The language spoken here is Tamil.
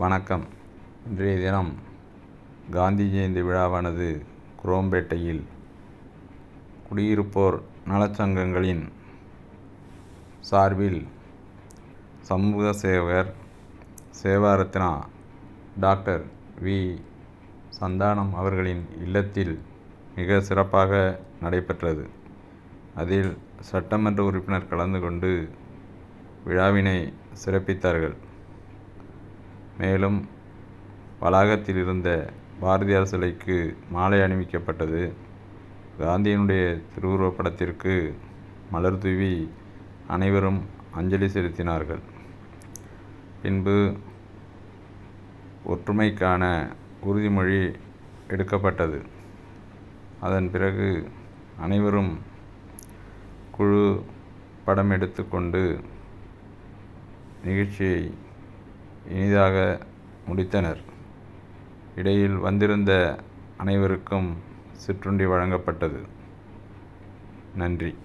வணக்கம். இன்றைய தினம் காந்தி ஜெயந்தி விழாவானது குரோம்பேட்டையில் குடியிருப்போர் நலச்சங்கங்களின் சார்பில் சமூக சேவகர் சேவாரத்னா டாக்டர் வி. சந்தானம் அவர்களின் இல்லத்தில் மிக சிறப்பாக நடைபெற்றது. அதில் சட்டமன்ற உறுப்பினர் கலந்து கொண்டு விழாவினை சிறப்பித்தார்கள். மேலும் வளாகத்தில் இருந்த பாரதியார் சிலைக்கு மாலை அணிவிக்கப்பட்டது. காந்தியினுடைய திருவுருவப்படத்திற்கு மலர் தூவி அனைவரும் அஞ்சலி செலுத்தினார்கள். பின்பு ஒற்றுமைக்கான உறுதிமொழி எடுக்கப்பட்டது. அதன் பிறகு அனைவரும் குழு படம் எடுத்துக்கொண்டு நிகழ்ச்சியை இனிதாக முடித்தனர். இடையில் வந்திருந்த அனைவருக்கும் சிற்றுண்டி வழங்கப்பட்டது. நன்றி.